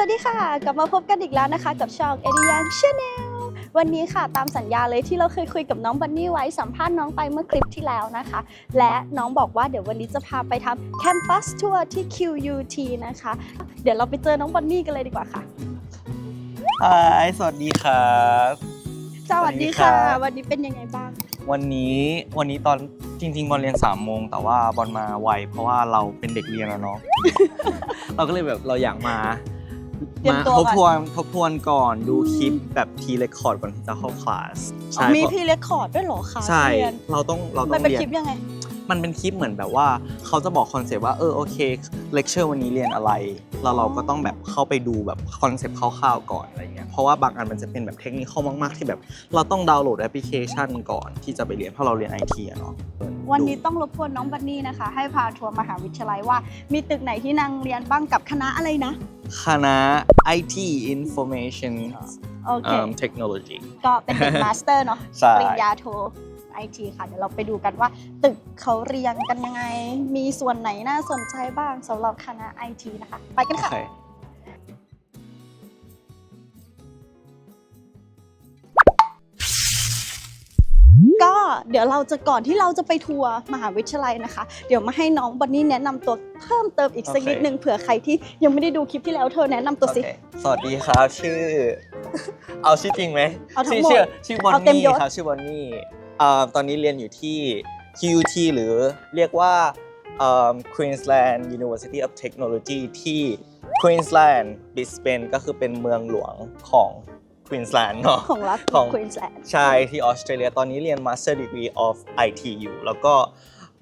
สวัสดีค่ะ กลับมาพบกันอีกแล้วนะคะกับช่องเอ i ิย n ช n แนลวันนี้ค่ะตามสัญญาเลยที่เราเคยคุยกับน้องบันนี่ไว้สัมภาษณ์น้องไปเมื่อคลิปที่แล้วนะคะ และน้องบอกว่าเดี๋ยววันนี้จะพาไปทำแคมปัสทัวร์ที่ QUT นะคะ เดี๋ยวเราไปเจอน้องบันนี่กันเลยดีกว่าค่ะฮายสวัสดีครับ สวัสดีสวัสดีครัค่ะบวันนี้เป็นยังไงบ้าง วันนี้วันนี้ตอนจริง ๆ บอลเรียน3ามโมงแต่ว่าบอลมาไวเพราะว่าเราเป็นเด็กเรียนแล้วเนาะ เราก็เลยแบบเราอยากมา เตรียมมาตัวทบก่อนทวนทบทวนก่อนดูอืมคลิปแบบทีเรคคอร์ดก่อนที่จะเข้าคลาสใช่มีเพราะพี่เรคคอร์ดด้วยเหรอคะใช่ เรียนเราต้องเราต้มัอนงเป็นเรียคลิปนยังไง มันเป็นคลิปเหมือนแบบว่า เขาจะบอกคอนเซปต์ว่าเออโอเคเลคเชอร์วันนี้เรียนอะไรแล้วเราก็ต้องแบบเข้าไปดูแบบคอนเซปต์คร่าวๆก่อนอะไรเงี้ยเพราะว่าบางอันมันจะเป็นแบบเทคนิคมากๆ ที่แบบ เราต้องดาวน์โหลดแอปพลิเคชันก่อนที่จะไปเรียนเพราะเราเรียนไอทีอะเนาะวันนี้ต้องรบกวนน้องบันนี่นะคะ ให้พาทัวร์มหาวิทยาลัยว่า มีตึกไหนที่นางเรียนบ้างกับคณะอะไรนะ คณะ IT Information โอเค um, Technology ก็เป็นเด็กมาสเตอร์เนาะใช่ปริญญาโท ไอทีค่ะ เดี๋ยวเราไปดูกันว่าตึกเขาเรียงกันยังไง มีส่วนไหนน่าสนใจบ้างสำหรับคณะไอทีนะคะ ไปกันโอค่ะเคก็เดี๋ยวเราจะก่อนที่เราจะไปทัวร์มหาวิทยาลัยนะคะ เดี๋ยวมาให้น้องบันนี่แนะนำตัวเพิ่มเติมอีกสักโอเคนิดนึงเผื่อใครที่ยังไม่ได้ดูคลิปที่แล้วเธอแนะนำตัวสิ โอเคสวัสดีครับ ชื่อ เอาชื่อจริงไหมเอาทั้งชื่อหมดชื่อชื่อบอนเอาเต็มนี่ยศ ครับ ชื่อบอนนี่ อ่าตอนนี้เรียนอยู่ที่ QUT หรือเรียกว่าอ่า Queensland University of Technology ที่ Queensland Brisbane ก็คือเป็นเมืองหลวงของ Queensland เนาะ ของรัฐของควีนส์แลนด์ใช่ที่ออสเตรเลียตอนนี้เรียน Master Degree of IT อยู่ แล้วก็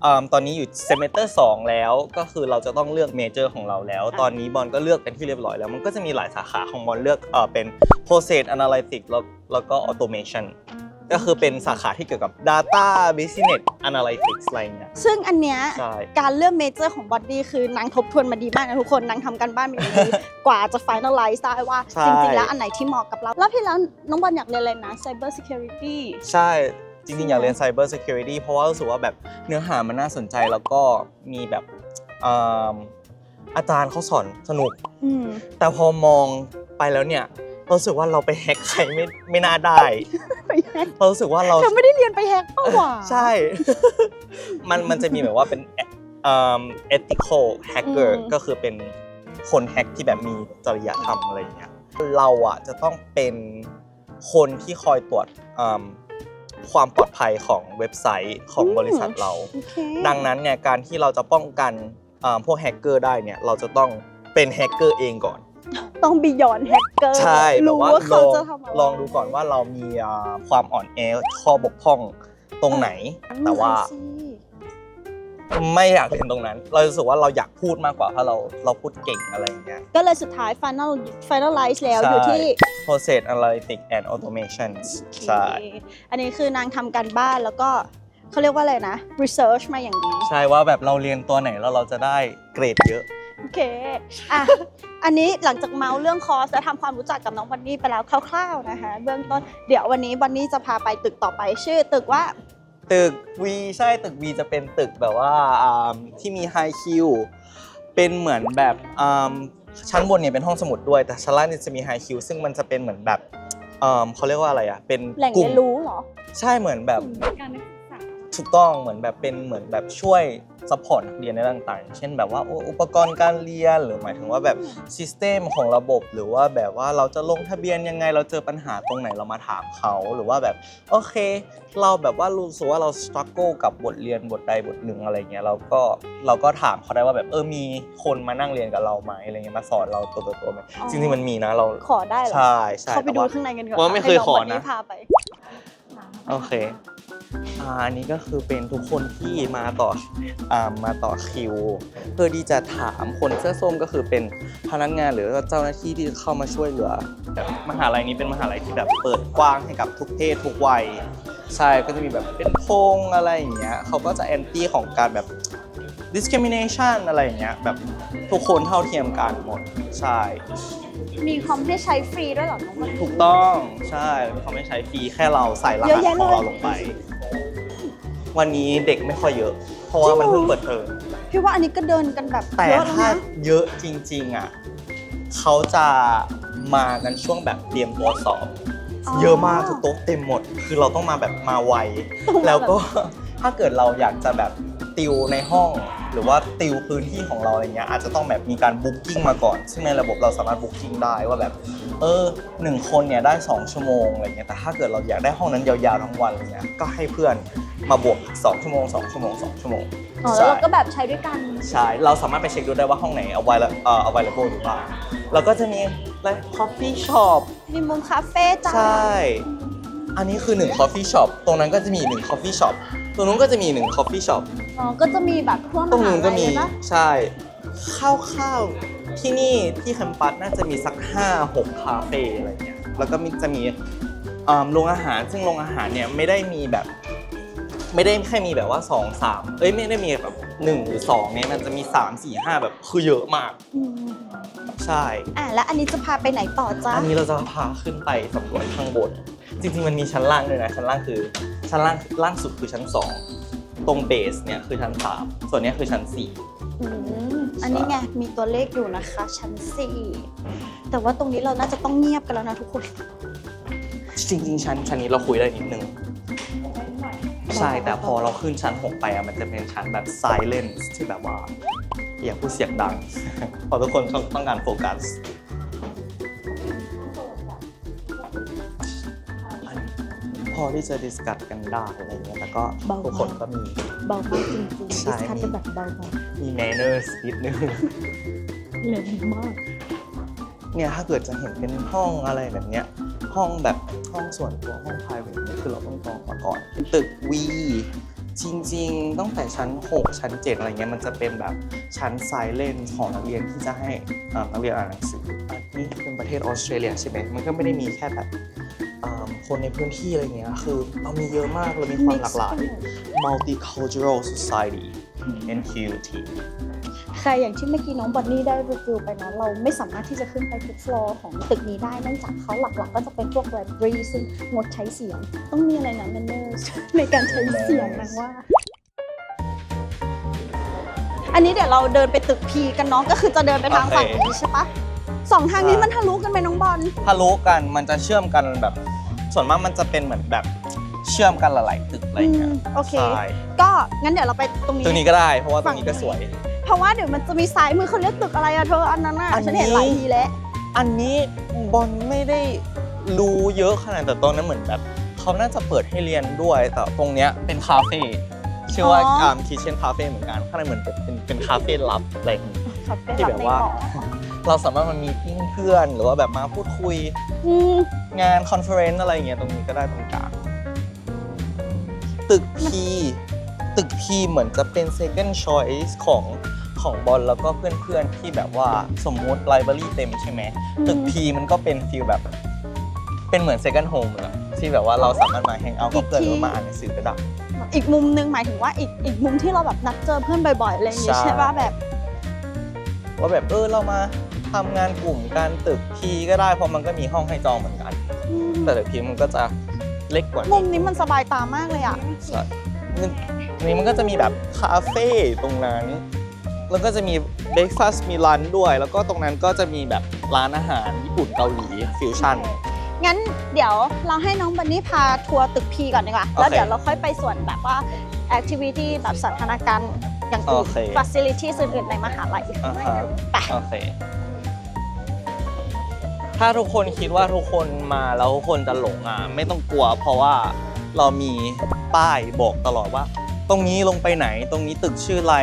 อืมตอนนี้อยู่ Semester 2แล้วก็คือเราจะต้องเลือกเมเจอร์ของเราแล้ว ตอนนี้บอลก็เลือกเป็นที่เรียบร้อยแล้ว มันก็จะมีหลายสาขาของบอลเลือกเออเป็น Process Analytics แล้วแล้วก็ Automation ก็คือเป็นสาขาที่เกี่ยวกับ Data Business Analytics อะไรเงี้ยซึ่งอันเนี้ยใช่ การเลือกเมเจอร์ของบอดี้คือนางทบทวนมาดีมากนะทุกคนนางทำกันบ้านมาอย่างดีกว่าจะ finalize ได้ว่าใช่ จริงๆ แล้วอันไหนที่เหมาะกับเรารอบที่แล้วน้องบอลอยากเรียนอะไรนะ cyber security ใช่ จริงๆ อยากเรียน Cyber Security เพราะว่ารู้สึกว่าแบบเนื้อหามันน่าสนใจแล้วก็มีแบบอืมอาจารย์เขาสอนสนุก อืมแต่พอมองไปแล้วเนี่ยเรารู้สึกว่าเราไปแฮกใครไม่ไม่น่าได้ ไปแฮกเรารู้สึกว่าเราเธอไม่ได้เรียนไปแฮกเปล่าวะใช่ มันมันจะมีแบบว่าเป็นเอ่อ ethical hacker อืมก็คือเป็นคนแฮกที่แบบมีจริยธรรมอะไรอย่างเงี้ยเราอะจะต้องเป็นคนที่คอยตรวจอืมความปลอดภัยของเว็บไซต์ของบริษัทเราโอเคดังนั้นเนี่ยการที่เราจะป้องกันอ่าพวกแฮกเกอร์ได้เนี่ยเราจะต้องเป็นแฮกเกอร์เองก่อน ต้องบียอนแฮกเกอร์ใช่แบบรู้ว่าว่าลเขาองจะทำอะไรลองดูก่อนว่าเรามีอ่าความอ่อนแอข้อบกพร่องตรงไหน แต่ว่า อืมไม่อยากเรียนตรงนั้น เรารู้สึกว่าเราอยากพูดมากกว่าเพราะเราเราพูดเก่งอะไรอย่างเงี้ย ก็เลยสุดท้าย final finalize แล้วใช่อยู่ที่ process analytics and automation ใช่โอเคอันนี้คือนางทำการบ้านแล้วก็เขาเรียกว่าอะไรนะ research มาอย่างดี ใช่ว่าแบบเราเรียนตัวไหนแล้วเราจะได้เกรดเยอะ โอเคอะอันนี้หลังจากเมาส์เรื่องคอร์สและทำความรู้จักกับน้องบันนี่ไปแล้วคร่าวๆนะคะเบื้องต้นเดี๋ยววันนี้บันนี่จะพาไปตึกต่อไปชื่อ ตึกว่า ตึก V ใช่ตึก V จะเป็นตึกแบบว่าอ่าที่มี High Q เป็นเหมือนแบบอ่าชั้นบนเนี่ยเป็นห้องสมุดด้วย แต่ชั้นล่างเนี่ยจะมี High Q ซึ่งมันจะเป็นเหมือนแบบอ่าเขาเรียกว่าอะไรอะเป็นแหล่งกลุ่เรีมยนรู้เหรอ ใช่เหมือนแบบ การนักศึกษา ถูกต้องเหมือนแบบเป็นเหมือนแบบช่วยซัพพอร์ตนักเรียนในต่างๆ เช่นแบบว่าอุปกรณ์การเรียนหรือหมายถึงว่าแบบซิสเต็มของระบบ หรือว่าแบบว่าเราจะลงทะเบียนยังไงเราเจอปัญหาตรงไหนเรามาถามเขาหรือว่าแบบโอเค เราแบบว่ารู้สึกว่าเราสตรัคเกิลกับบทเรียนบทใดบทหนึ่งอะไรเงี้ยเราก็เราก็ถามเขาได้ว่าแบบเออมีคนมานั่งเรียนกับเราไหมอะไรเงี้ยมาสอนเราตัวต่อตัวไหมอ๋อจริงๆมันมีนะเราขอได้เหรอใช่ใช่เข้าไปแต่ดูว่าข้างในกันก่อนว่าไม่เคยให้งขอบันะพาไปโอเค อ่าอันนี้ก็คือเป็นทุกคนที่มาต่ออ่ามาต่อคิว เพื่อที่จะถามคนเสื้อส้มก็คือเป็นพนักงานหรือว่าเจ้าหน้าที่ที่เข้ามาช่วยเหลือแบบมหาลัยนี้เป็นมหาลัยที่แบบเปิดกว้างให้กับทุกเพศทุกวัยใช่ก็จะมีแบบเป็นพงอะไรอย่างเงี้ยเขาก็จะแอนตี้ของการแบบ discrimination อะไรอย่างเงี้ยแบบทุกคนเท่าเทียมกันหมดใช่มีคอมให้ใช้ฟรีด้วยเหรอน้องบันนี่ถูกต้องใช่มีความไม่ใช้ฟรีแค่เราใส่รเยหัอะสแยะของเลยเราลงไป วันนี้เด็กไม่ค่อยเยอะ เพราะว่ามันจริงเหรอเพิ่งเปิดเทอมพี่ว่าอันนี้ก็เดินกันแบบแต่เยอะแล้วถ้านะเยอะจริงๆอะเขาจะมากันช่วงแบบเตรียมตัวสอบอ๋อเยอะมากทุกโต๊ะเต็มหมด คือเราต้องมาแบบมาไวแล้วก็ ถ้าเกิดเราอยากจะแบบติวในห้อง หรือว่าติวพื้นที่ของเราอะไรเงี้ยอาจจะต้องแบบมีการบุ๊กิ้งมาก่อน ซึ่งในระบบเราสามารถบุ๊กิ้งได้ว่าแบบ เออหนึ่งคนเนี่ยได้ 2 ชั่วโมงอะไรเงี้ยแต่ถ้าเกิดเราอยากได้ห้องนั้นยาวๆทั้งวันอะไรเงี้ยก็ให้เพื่อนมาบวกอีก2ชั่วโมง 2 ชั่วโมง 2 ชั่วโมงอ๋อแล้วเราก็แบบใช้ด้วยกันใช่เราสามารถไปเช็คดูได้ว่าห้องไหน available เอ่อ available หรือเปล่าแล้วก็จะมีอะไร coffee shop มีมุมคาเฟ่จ้าใช่ อันนี้คือ1 coffee shop ตรงนั้นก็จะมี1 coffee shop ตรงนู้นก็จะมี1 coffee shop อ๋อก็จะมีแบบพวกตรงนู้นก็มีาหาลัยเลยปะใช่ข้าวๆ ที่นี่ที่แคมปัสน่าจะมีสัก 5-6 คาเฟ่อะไรเงี้ยแล้วก็มีจะมีอ่าโรงอาหารซึ่งโรงอาหารเนี่ยไม่ได้มีแบบ ไม่ได้แค่มีแบบว่า 2 3 เอ้ยไม่ได้มีแบบ1หรือ2เนี่ยมันจะมี 3 4 5 แบบคือเยอะมากอืมใช่ อะแล้วอันนี้จะพาไปไหนต่อจ้าอันนี้เราจะพาขึ้นไปสำรวจข้างบน จริงๆมันมีชั้นล่างด้วยนะชั้นล่างคือชั้นล่างล่างสุดคือชั้น 2 ตรงเบสเนี่ยคือชั้น 3 ส่วนเนี้ยคือชั้น 4 อืมอันนี้ไงมีตัวเลขอยู่นะคะ ชั้นสี่แต่ว่าตรงนี้เราน่าจะต้องเงียบกันแล้วนะทุกคน จริงๆชั้นชั้นนี้เราคุยได้นิดนึงใช่แต่พอเราขึ้นชั้น 6 ไปอะมันจะเป็นชั้นแบบ silence ที่แบบว่าอย่าพูดเสียงดัง เพราะทุกคนต้องต้องการโฟกัสพอที่จะดิสคัทกันได้อะไรเงี้ยแต่ก็เบาๆทุกคนก็มี เบามากจริงๆดิใช่สคัทเป็นแบบเบามี manners นิดนึงๆเลยมากเนี่ยถ้าเกิดจะเห็นเป็นห้องอะไรแบบเนี้ย ห้องแบบห้องส่วนตัวห้อง private เนี่ยคือเราต้องจองมาก่อน ตึก V จริงๆตั้งแต่ชั้น 6 ชั้น 7 อะไรเงี้ยมันจะเป็นแบบชั้น silent ของนักเรียนที่จะให้อ่านักเรียนอ่านหนังสืออันนี้เป็นประเทศออสเตรเลียใช่ไหมมันก็ไม่ได้มีแค่แบบอ่า คนในพื้นที่อะไรเงี้ยคือเรามีเยอะมากเรามีความหลากหลาย multicultural society NQT ใครอย่างที่เมื่อกี้น้องบอนนี่ได้รีวิวไปนะเราไม่สามารถที่จะขึ้นไปทุกฟลอร์ของตึกนี้ได้เนื่องจากเขาหลักๆ ก็จะเป็นพวก library ซึ่งงดใช้เสียง ต้องมีอะไรนะ manners ในการใช้เสียงนะว่า อันนี้เดี๋ยวเราเดินไปตึกพีกันเน้องก็คือจะเดินไปทางโอเคฝั่งนี้ใช่ปะสองทางนี้ใช่มันทะลุกันไปน้องบอลทะลุกันมันจะเชื่อมกันแบบ ส่วนมากมันจะเป็นเหมือนแบบเชื่อมกันหลายๆตึกอะไรเงี้ยอืมโอเค ใช่ก็งั้นเดี๋ยวเราไปตรงนี้ ตรงนี้ก็ได้ เพราะว่าตรงนี้ก็สวย เพราะว่าเดี๋ยวมันจะมีซ้ายมือเขาเรียกตึกอะไรอะเธออันนั้นอะอันนี้ ฉันเห็นหลายทีแล้ว อันนี้บอลไม่ได้รู้เยอะขนาดแต่ตรงนั้นเหมือนแบบเขาน่าจะเปิดให้เรียนด้วย แต่ตรงเนี้ยเป็นคาเฟ่ชื่อว่าอ๋ออ่าคิเชนคาเฟ่เหมือนกันข้างในเหมือนเป็นเป็นเป็นคาเฟ่ลับอะไรอย่างงี้คาเฟ่ที่หลัแบบในว่าหอเราสามารถมามีติ้งเพื่อน หรือว่าแบบมาพูดคุยอืมงานคอนเฟอเรนซ์อะไรอย่างเงี้ยตรงนี้ก็ได้ตรงกลางตึกพีตึกพีเหมือนจะเป็น second choice ของของบอลแล้วก็เพื่อนๆที่แบบว่าสมมุติไลบรารีเต็มใช่ไหมตึกพีมันก็เป็นฟีลแบบเป็นเหมือน second home เลยที่แบบว่าเราสามารถมาแฮงเอาท์กับเพื่อนหรือว่ามาอ่านหนังสือก็ได้อีกมุมหนึงหมายถึงว่าอีกอีกมุมที่เราแบบนัดเจอเพื่อนบ่อยๆอะไรอย่างงี้ใช่ใช่ป่ะแบบ ว่าแบบเออเรามาทำงานกลุ่มการตึกพีก็ได้เพราะมันก็มีห้องให้จองเหมือนกันอืมแต่ตึกพีมันก็จะเล็กกว่ามุนี้มนี้มันสบายตามากเลยอะใช่นี่อันนี้มันก็จะมีแบบคาเฟ่ตรงนั้นแล้วก็จะมีเบรกฟาสต์มีร้านด้วย แล้วก็ตรงนั้นก็จะมีแบบร้านอาหารญี่ปุ่นเกาหลีฟิวชั่นงั้นเดี๋ยวเราให้น้องบันนี่พาทัวร์ตึกพีก่อนดีกว่า แล้วโอเคเดี๋ยวเราค่อยไปส่วนแบบว่าแอคทิวิตี้แบบสันทนาการ อย่างอื่น โอเคฟัซิลิตี้อื่นๆในมหาลัยอ่าฮะไปโอเค ถ้าทุกคนคิดว่าทุกคนมาแล้วทุกคนจะหลงอะไม่ต้องกลัว เพราะว่าเรามีป้ายบอกตลอดว่า ตรงนี้ลงไปไหน ตรงนี้ตึกชื่ออะไร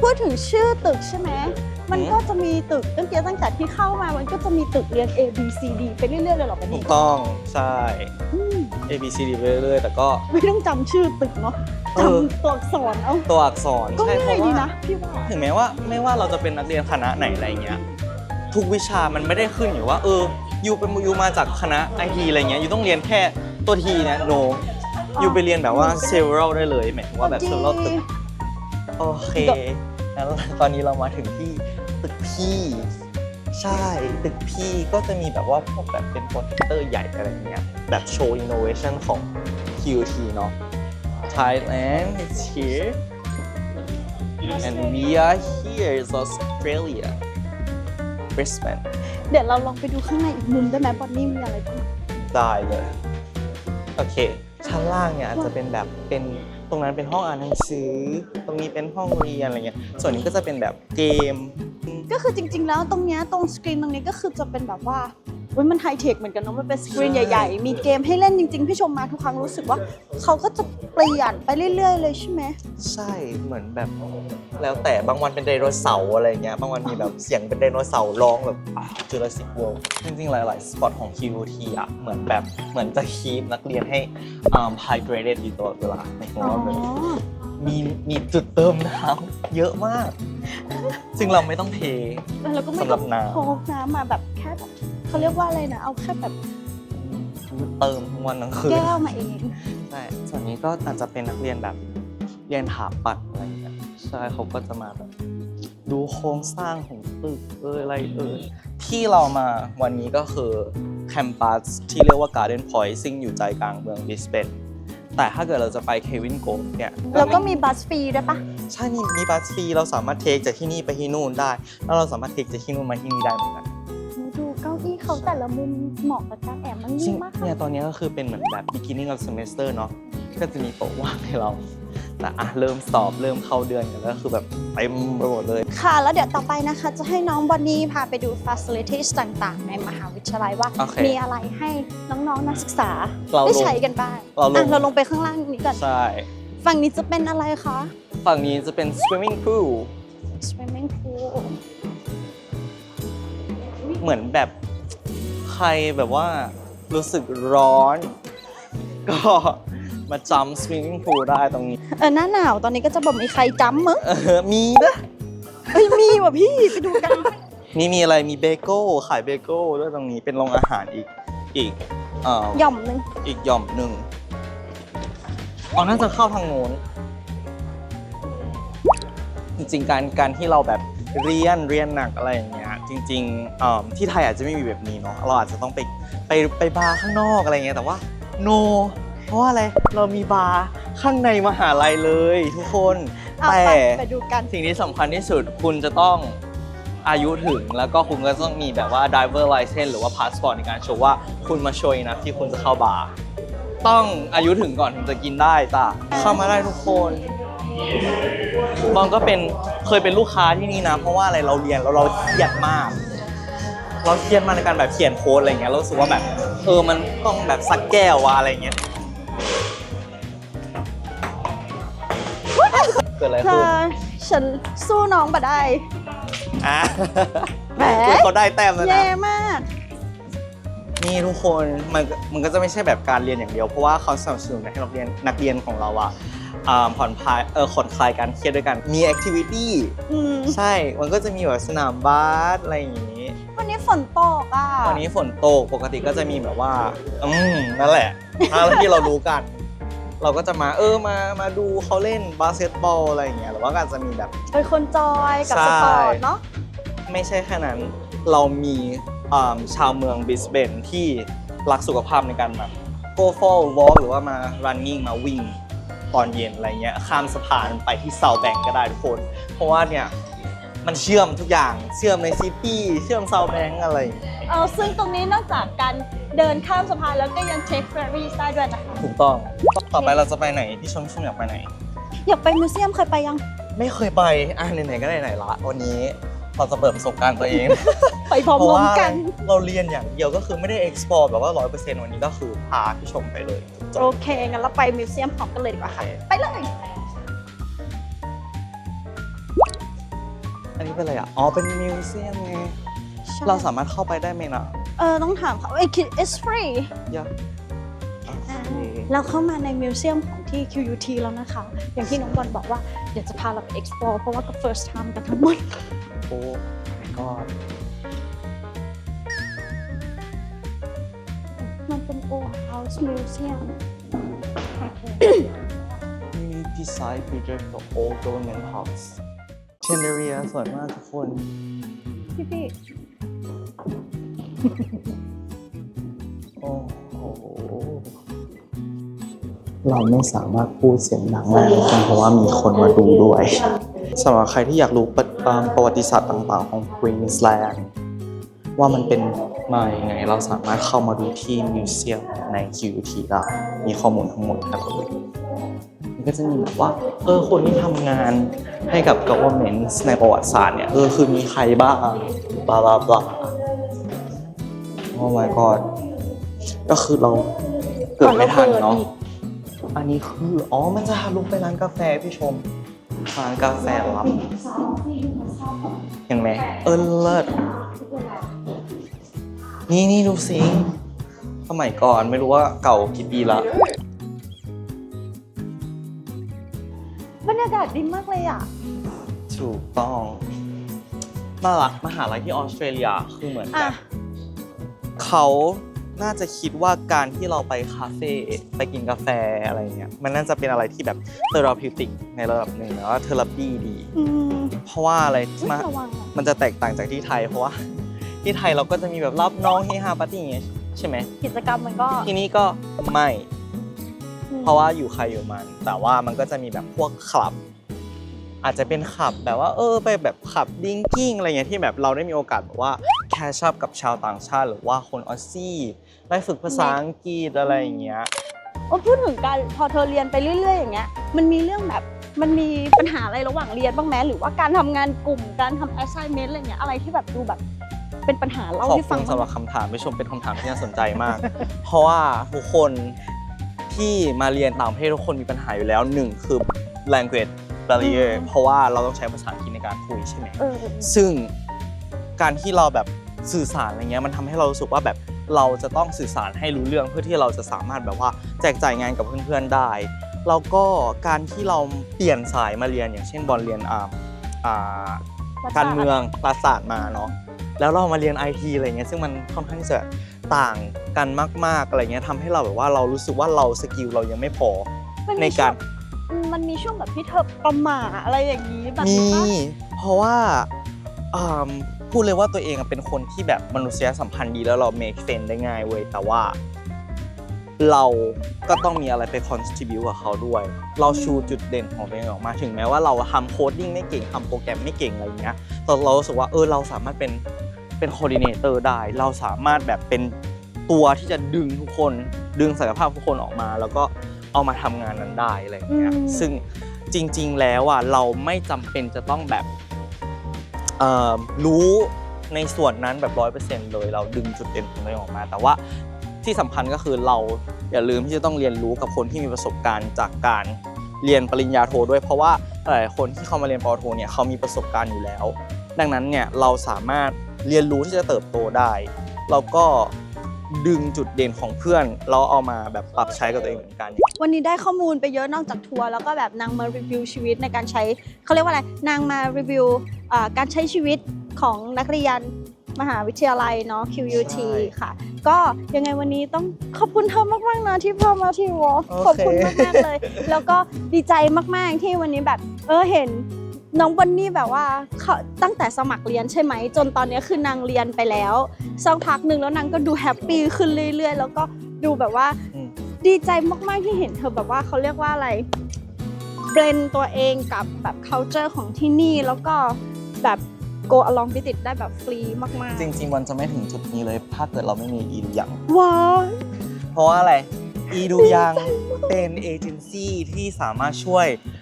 พูดถึงชื่อตึกใช่ไหม มันอืมก็จะมีตึกตั้งแต่ตั้งแต่ที่เข้ามา มันก็จะมีตึกเรียง A B C D ไปเรื่อยๆเลยเหรอบันถูนี่กต้องใช่ อืม A B C D ไปเรื่อยๆแต่ก็ ไม่ต้องจำชื่อตึกเนาะเออ จำตัวอักษรเอาตัวอักษรก็ใช่เพง่ายราะดีว่านะพี่ว่า ถึงแม้ว่าไม่ว่าเราจะเป็นนักเรียนคณะไหนอะไรเงี้ยทุกวิชามันไม่ได้ขึ้นอยู่ว่า เออยูเป็นยูมาจากคณะไอทีอะไรเงี้ยยูต้องเรียนแค่ตัวทีเนี่ยโนยูไปเรียนแบบว่า several ได้เลยหมายถึงว่าแบบ several ตึก โอเคงั้นตอนนี้เรามาถึงที่ตึก พี่ ใช่ ตึกพี่ก็จะมีแบบว่าพวกแบบเป็นโปรเจคเตอร์ใหญ่อะไรเงี้ย แบบโชว์ innovation ของ QT เนาะ Thailand is here and we are here is Australia Brisbane เดี๋ยวเราลองไปดูข้างในอีกมุมได้ไหมบอนนี่มีอะไรบ้างได้เลย โอเค ชั้นล่างเนี่ยอาจจะเป็นแบบเป็นตรงนั้นเป็นห้องอ่านหนังสือ ตรงนี้เป็นห้องเรียนอะไรเงี้ย ส่วนนี้ก็จะเป็นแบบเกม ก็คือจริง ๆ แล้วตรงเนี้ยตรงสกรีนตรงนี้ก็คือจะเป็นแบบว่าเว้ยมันไฮเทคเหมือนกันเนาะมันเป็นสกรีนใช่ใหญ่ๆ มีเกมให้เล่นจริง ๆ พี่ชมมาทุกครั้งรู้สึกว่า เขาก็จะเปลี่ยนไปเรื่อย ๆ เลยใช่ไหม ใช่เหมือนแบบ แล้วแต่บางวันเป็นไดโนเสาร์อะไรเงี้ยบางวันมีแบบเสียงเป็นไดโนเสาร์ร้องแบบจูราสสิกเวิลด์จริง ๆ หลาย ๆ สปอตของ QT อะเหมือนแบบเหมือนจะคีปนักเรียนให้อ่า hydrated อยู่ตลอดเวลาในของอ๋อเราเลย มีมีจุดเติมน้ำเยอะมาก ซึ่งเราไม่ต้องเท แล้วก็ไม่สำหรัต้อบงน้ำ พกน้ำมาแบบแค่แบบเขาเรียกว่าอะไรนะ เอาแค่แบบเติมทั้งวันทั้งคืนแก้วมาเอง ใช่ส่วนนี้ก็อาจจะเป็นนักเรียนแบบเรียนถาปัดอะไรอย่างเงี้ยใช่เขาก็จะมาแบบดูโครงสร้างของตึกเอยอะไรเอยที่เรามาวันนี้ก็คือแคมปัสที่เรียกว่า Garden Point ซึ่งอยู่ใจกลางเมืองบิสเบน แต่ถ้าเกิดเราจะไปเควินโกเนี่ย แล้วก็มีบัสฟรีด้วยปะใช่มีมีบัสฟรีเราสามารถเทคจากที่นี่ไปที่นู่นได้ แล้วเราสามารถเทคจากที่นู่นมาที่นี่ได้เหมือนกันดูเก้าอี้เขาแต่ละมุมเหมาะกับการแอบมันซึ่ยิ่งงมากเนี่ยตอนนี้ก็คือเป็นเหมือนแบบ beginning of semester เนาะก็จะมีโต๊ะว่างให้เรา แต่อะเริ่มสอบเริ่มเข้าเดือนกันแล้วคือแบบเต็มไปหมดเลย ค่ะ แล้วเดี๋ยวต่อไปนะคะ จะให้น้องบอนนี่พาไปดู facilities ต่างๆ ในมหาวิทยาลัยว่า โอเคมีอะไรให้น้องๆนักศึกษาเราลงได้ใช้กันบ้างเราลง อะเราลงไปข้างล่างนี้ก่อน ใช่ ฝั่งนี้จะเป็นอะไรคะ ฝั่งนี้จะเป็น swimming pool swimming pool เหมือนแบบใครแบบว่ารู้สึกร้อน ก็ มาจำ swimming pool ได้ตรงนี้ เออหน้าหนาวตอนนี้ก็จะบอกมีใครจ้ำมั้งเออมีนะเอ้ยมีว่ะพี่ไปดูกัน นี่มีอะไรมีเบเกิลขายเบเกิลด้วยตรงนี้เป็นโรงอาหารอีกอีกเอ่อหย่อมหนึงอีกหย่อมหนึ่งอ๋อน่าจะเข้าทางโน้นจริงๆการการที่เราแบบเรียนเรียนหนักอะไรอย่างเงี้ยจริงๆเอิ่มที่ไทยอาจจะไม่มีแบบนี้เนาะเราอาจจะต้องไปไปไปบาร์ข้างนอกอะไรเงี้ยแต่ว่า no เพ ราะว่าอะไรเรามีบาร์ข้างในมหาลัยเลยทุกคนเอาแต่ไปไปดูกัน สิ่งที่สำคัญที่สุดคุณจะต้องอายุถึงแล้วก็คุณก็ต้องมีแบบว่า driver license หรือว่า passport ในการโชว์ว่าคุณมาโชยนะที่คุณจะเข้าบาร์ต้องอายุถึงก่อนถึงจะกินได้จ้ะเข้ามาได้ทุกคนบางก็เป็นเคยเป็นลูกค้าที่นี่นะ เพราะว่าอะไรเราเรียนแล้วเราเครียดมาก เราเครียดมากในการแบบเขียนโค้ดอะไรเงี้ยเรารู้สึกว่าแบบเออมันต้องแบบสักแก้ววะอะไรเงี้ย กิดอะไรเธขึ้นอฉันสู้น้องมาได้ อะแหม คือเขาได้แต้มแล้วนะแย่มาก นี่ทุกคนมันก็มันก็จะไม่ใช่แบบการเรียนอย่างเดียว เพราะว่าเขาสนับสนุนให้นักเรียนนักเรียนของเราอะอ่าผ่อนคลายเออผ่อนคลายการเครียดด้วยกันมีแอคทิวิตี้อืมใช่มันก็จะมีแบบสนามบาสอะไรอย่างนี้วันนี้ฝนตกอะวันนี้ฝนตกปกติก็จะมีแบบว่า อืมนั่นแหละถ้าที่เรารู้กัน เราก็จะมาเออมามาดูเขาเล่นบาสเกตบอลอะไรอย่างเงี้ยหรือว่าก็อาจจะมีแบบ เป็นคนจอยกับใช่สปอร์ตเนาะไม่ใช่แค่นั้นเรามีอ่าชาวเมืองบริสเบนที่รักสุขภาพในการแบบ go for walk หรือว่ามา running มาวิ่งตอนเย็นอะไรเงี้ยข้ามสะพานไปที่เซาแบงก็ได้ทุกคน เพราะว่าเนี่ย มันเชื่อมทุกอย่างเชื่อมในซิตี้เชื่อมเซาแบงอะไรอย่างเงี้ยเออซึ่งตรงนี้นอกจากการเดินข้ามสะพานแล้วก็ยังเทคเฟอร์รี่ได้ด้วยนะคะถูกต้องต่อไปเราจะไปไหนพี่ชมชมอยากไปไหน อยากไปมิวเซียมเคยไปยัง ไม่เคยไปอะไหนๆก็ไหนๆละวันนี้เราจะเปิดประสบการณ์ตัวเอง ไปพร้อเพราะมว่าๆกัน เราเรียนอย่างเดียวก็คือไม่ได้ explore แบบว่า 100%วันนี้ก็คือพาพี่ชมไปเลยจบโอเค งั้นเราไปมิวเซียมพร้อมกันเลยดีกว่าค่ะโอเคไปเลย อันนี้เป็นอะไรอะ อ๋อ เป็นมิวเซียมไงเราสามารถเข้าไปได้ไหมนะเออต้องถามเขาเอ้ย it's free ยากเราเข้ามาในมิวเซียมของที่ QUT แล้วนะคะ อย่างที่น้องบอลบอกว่าเดี๋ยวจะพาเราไป explore เพราะว่าก็ first time กันทั้งหมด โอ้ my god มันเป็น old house museum Unique design features the old government house Chandelier สวยมากทุกคน พี่พี่โอ้โห เราไม่สามารถพูดเสียงดังได้ทุกคนเพราะว่ามีคนมาดูด้วยสำหรับใครที่อยากรู้ประอ่าประวัติศาสตร์ต่างๆ ของควีนส์แลนด์ว่ามันเป็นมาอย่างไง เราสามารถเข้ามาดูที่มิวเซียมใน QUT ได้มีข้อมูลทั้งหมดให้เราเลย มันก็จะมีแบบว่า เออ คนที่ทำงานให้กับ government ในประวัติศาสตร์เนี่ย เออ คือมีใครบ้างบลาบลาบลาโอ้ my god ก็คือเราเกิดไม่ทันเนาะ อันนี้คือ อ๋อ มันจะทะลุไปร้านกาแฟพี่ชม ร้านกาแฟลับ เห็นไหม เออเลิศ นี่นี่ดูสิสมัยก่อนไม่รู้ว่าเก่ากี่ปีละ ดีมากเลยอะ ถูกต้องมาละมหาลัยที่ออสเตรเลียคือเหมือนแบอะ บเขาน่าจะคิดว่าการที่เราไปคาเฟ่ไปกินกาแฟอะไรเงี้ยมันน่าจะเป็นอะไรที่แบบเทอราพิวติกในระดับหนึ่งแล้วก็เทอราปีดี อืมเพราะว่าอะไรอุ๊ยมาระวังอะมันจะแตกต่างจากที่ไทย เพราะว่า ที่ไทยเราก็จะมีแบบรับน้องเฮฮาปาร์ตี้อย่างเงี้ยใช่ไหมกิจกรรมมันก็ที่นี่ก็ไม่ อืมเพราะว่าอยู่ใครอยู่มัน แต่ว่ามันก็จะมีแบบพวกคลับ อาจจะเป็นขับแบบว่าเออไปแบบขับดิงกิ้งอะไรเงี้ยที่แบบเราได้มีโอกาสแบบว่าแคชชัพกับชาวต่างชาติ หรือว่าคนออสซี่ได้ฝึกภาษาอังกฤษอะไรอย่างเงี้ยโอ้พูดถึงการพอเธอเรียนไปเรื่อย ๆ อย่างเงี้ยมันมีเรื่องแบบมันมีปัญหาอะไรระหว่างเรียนบ้างไหมหรือว่าการทำงานกลุ่มการทำ assignment อะไรเงี้ยอะไรที่แบบดูแบบเป็นปัญหาเล่าขอบให้ฟัคุงณสำหรับคำถามผู้ชมเป็นคำถามที่น่าสนใจมาก เพราะว่าทุกคนที่มาเรียนต่างประเทศทุกคนมีปัญหาอยู่แล้วหนึ่งคือ language barrier เพราะว่าเราต้องใช้ภาษาอังกฤษในการคุยใช่ไหมเออซึ่งการที่เราแบบสื่อสารอะไรเงี้ยมันทำให้เรารู้สึกว่าแบบเราจะต้องสื่อสารให้รู้เรื่องเพื่อที่เราจะสามารถแบบว่าแจกจ่ายงานกับเพื่อนๆได้แล้วก็การที่เราเปลี่ยนสายมาเรียนอย่างเช่นบอลเรียนอ่าอ่าการเมืองรัฐศาสตร์มาเนาะแล้วเรามาเรียนไอทีอะไรเงี้ยซึ่งมันค่อนข้างที่จะต่างกันมากๆอะไรเงี้ยทำให้เราแบบว่าเรารู้สึกว่าเราสกิลเรายังไม่พอมันในมีการช่วงอื มมันมีช่วงแบบที่เธอประหม่าอะไรอย่างนี้แบบมีนี้ปะเพราะว่าอ่าพูดเลยว่าตัวเองอะเป็นคนที่แบบมนุษยสัมพันธ์ดีแล้วเรา make friend ได้ง่ายเว้ยแต่ว่า เราก็ต้องมีอะไรไป contribute กับเขาด้วย เราชูจุดเด่นของตัวเองออกมา ถึงแม้ว่าเราทำโคดดิ้งไม่เก่งทำโปรแกรมไม่เก่งอะไรอย่างเงี้ยแต่เรารู้สึกว่าเออเราสามารถเป็นเป็น coordinator ได้ เราสามารถแบบเป็นตัวที่จะดึงทุกคน ดึงศักยภาพทุกคนออกมา แล้วก็ เอามาทำงานนั้นได้อะไรอย่างเงี้ยอืม ซึ่งจริง ๆ แล้วอะเราไม่จำเป็นจะต้องแบบเอ่อรู้ในส่วนนั้นแบบร้อยเปอร์เซ็นต์เลย เราดึงจุดเด่นของตัวเองออกมา แต่ว่าที่สำคัญก็คือเราอย่าลืมที่จะต้องเรียนรู้กับคนที่มีประสบการณ์จากการเรียนปริญญาโทด้วย เพราะว่าหลายคนที่เข้ามาเรียนปอโทเนี่ยเขามีประสบการณ์อยู่แล้ว ดังนั้นเนี่ยเราสามารถเรียนรู้ที่จะเติบโตได้ เราก็ ดึงจุดเด่นของเพื่อน เราเอามาแบบปรับใช้กับตัวเองเหมือนกัน วันนี้ได้ข้อมูลไปเยอะนอกจากทัวร์แล้วก็แบบนางมารีวิวชีวิตในการใช้เขาเรียกว่าอะไรนางมารีวิวอ่าการใช้ชีวิตของนักเรียนมหาวิทยาลัยเนาะ QUT ใช่ ค่ะ ก็ยังไงวันนี้ต้องขอบคุณเธอมากๆนะที่พามาที่วอล์กโอเคขอบคุณมากๆเลย แล้วก็ดีใจมากๆที่วันนี้แบบเออเห็น น้องบอนนี่แบบว่าเขาตั้งแต่สมัครเรียนใช่ไหม จนตอนนี้คือนางเรียนไปแล้วสักพักหนึ่งแล้วนางก็ดูแฮปปี้ขึ้นเรื่อยๆ แล้วก็ดูแบบว่าอืมดีใจมากๆที่เห็นเธอแบบว่าเขาเรียกว่าอะไรเบรนตัวเองกับแบบ culture ของที่นี่แล้วก็แบบ go along with it ได้แบบฟรีมากจริงๆมันจะไม่ถึงจุดนี้เลย ถ้าเกิดเราไม่มีอีดูยังๆว้าวเพราะว่าอะไร อีดูยังเป็นเอเจนซี่ที่สามารถช่วยอืม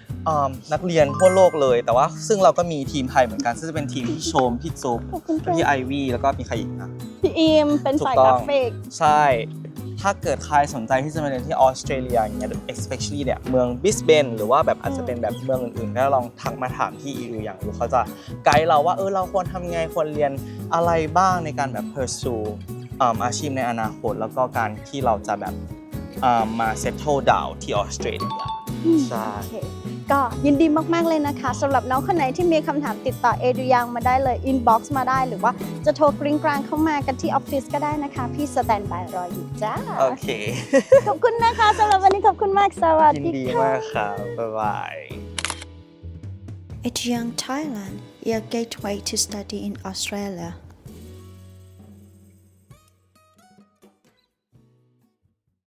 นักเรียนทั่วโลกเลย แต่ว่าซึ่งเราก็มีทีมไทยเหมือนกัน ซึ่งจะเป็นทีมพี่โชม พี่ซุปขอบคุณค่ะพี่ไอวี่แล้วก็มีใครอีกนะพี่อิมเป็นฝ่ายถูกกต้ราองฟิกใช่ ถ้าเกิดใครสนใจที่จะมาเรียนที่ออสเตรเลียอย่างเงี้ย especially เนี่ยเมืองบิสเบนหรือว่าแบบอาจจะเป็นแบบเมืองอื่นๆก็ลองทักมาถามที่อีดูอย่างดูเขาจะไกด์เราว่าเออเราควรทำไงควรเรียนอะไรบ้างในการแบบ pursue อืมอาชีพในอนาคตแล้วก็การที่เราจะแบบอ่ามา settle down ที่ออสเตรเลียใช่โอเค ก็ยินดีมาก ๆ เลยนะคะสำหรับน้องคนไหนที่มีคำถามติดต่อเอดูยังมาได้เลย inbox มาได้หรือว่าจะโทรกริ้งกรางเข้ามากันที่ออฟฟิศก็ได้นะคะ พี่สแตนบายรออยู่จ้า โอเค ขอบคุณนะคะสำหรับวันนี้ขอบคุณมากสวัสยินดีดีค่ะ มากครับบ๊ายบาย At Young Thailand, your gateway to study in Australia.